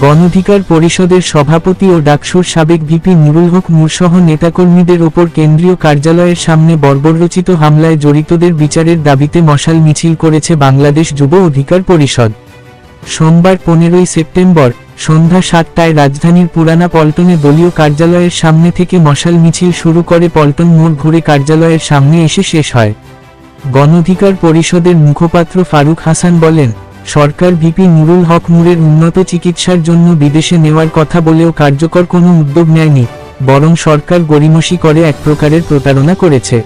গণধিকার পরিষদের সভাপতি ও ডাকসুর সাবেক ভিপি নুরুল হক মুরসহ নেতাকর্মীদের ওপর কেন্দ্রীয় কার্যালয়ের সামনে বর্বররচিত হামলায় জড়িতদের বিচারের দাবিতে মশাল মিছিল করেছে বাংলাদেশ যুব অধিকার পরিষদ। সোমবার পনেরোই সেপ্টেম্বর, সন্ধ্যা সাতটায় রাজধানীর পুরানা পল্টনে দলীয় কার্যালয়ের সামনে থেকে মশাল মিছিল শুরু করে পল্টন মোড় ঘুরে কার্যালয়ের সামনে এসে শেষ হয়। গণধিকার পরিষদের মুখপাত্র ফারুক হাসান বলেন সরকার ভিপি নুরুল হক নূরের উন্নত চিকিৎসার জন্য বিদেশে নেওয়ার কথা বলেও কার্যকর কোনো উদ্যোগ নেয়নি, বরং সরকার গরিমসি করে এক প্রকারের প্রতারণা করেছে।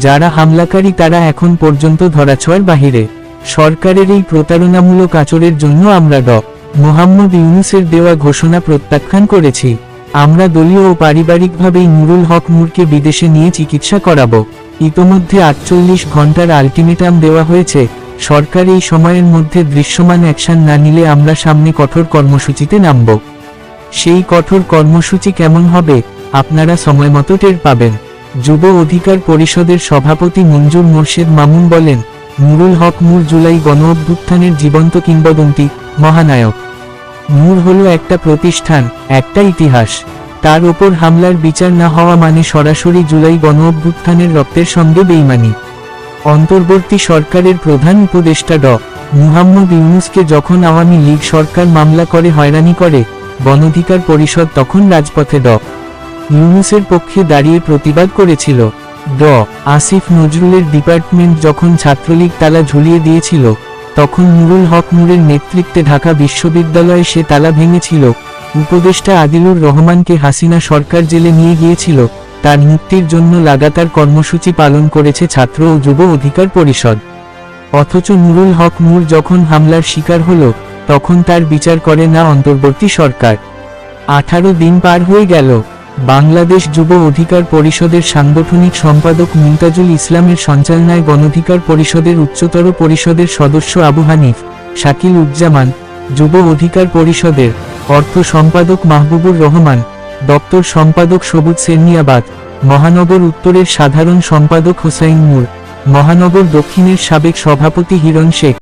যারা হামলাকারী তারা এখন পর্যন্ত ধরাছোঁয়ার বাহিরে। সরকারের এই প্রতারণামূলক আচরের জন্য আমরা ড। মোহাম্মদ ইউনুসের দেওয়া ঘোষণা প্রত্যাখ্যান করেছি। আমরা দলীয় ও পারিবারিকভাবেই নুরুল হক নূরকে বিদেশে নিয়ে চিকিৎসা করাব। ইতোমধ্যে আটচল্লিশ ঘণ্টার আলটিমেটাম দেওয়া হয়েছে। সরকার এই সময়ের মধ্যে দৃশ্যমান অ্যাকশন না নিলে আমরা সামনে কঠোর কর্মসূচিতে নামব। সেই কঠোর কর্মসূচি কেমন হবে, আপনারা সময়মতো টের পাবেন। যুব অধিকার পরিষদের সভাপতি মঞ্জুর মোর্শেদ মামুন বলেন, নুরুল হক নূর জুলাই গণ অভ্যুত্থানের জীবন্ত কিংবদন্তি, মহানায়ক। নূর হলো একটা প্রতিষ্ঠান, একটা ইতিহাস। তার ওপর হামলার বিচার না হওয়া মানে সরাসরি জুলাই গণ অভ্যুত্থানের রক্তের সঙ্গে বেইমানি। অন্তর্বর্তী সরকারের প্রধান উপদেষ্টা ড. মুহাম্মদ ইউনুসকে যখন আওয়ামী লীগ সরকার মামলা করে হয়রানি করে গণধিকার পরিষদ তখন রাজপথে ড. ইউনুসের পক্ষে দাঁড়িয়ে প্রতিবাদ করেছিল। ড. আসিফ নজরুলের ডিপার্টমেন্ট যখন ছাত্রলীগ তালা ঝুলিয়ে দিয়েছিল, তখন নুরুল হক নুরের নেতৃত্বে ঢাকা বিশ্ববিদ্যালয়ে সে তালা ভেঙেছিল। উপদেষ্টা আদিলুর রহমানকে হাসিনা সরকার জেলে নিয়ে গিয়েছিল। তার মুক্তির জন্য লাগাতার কর্মসূচি পালন করেছে ছাত্র ও যুব অধিকার পরিষদ। অথচ নুরুল হক নূর যখন হামলার শিকার হল, তখন তার বিচার করে না অন্তর্বর্তী সরকার। আঠারো দিন পার হয়ে গেল। বাংলাদেশ যুব অধিকার পরিষদের সাংগঠনিক সম্পাদক মুমতাজুল ইসলামের সঞ্চালনায় গণধিকার পরিষদের উচ্চতর পরিষদের সদস্য আবু হানিফ, শাকিল উজ্জামান, যুব অধিকার পরিষদের অর্থ সম্পাদক মাহবুবুর রহমান দপ্তর সম্পাদক সবুজ সেরনিয়াবাদ মহানগর উত্তরের সাধারণ সম্পাদক হোসাইন নূর, মহানগর দক্ষিণের সাবেক সভাপতি হিরণ শেখ।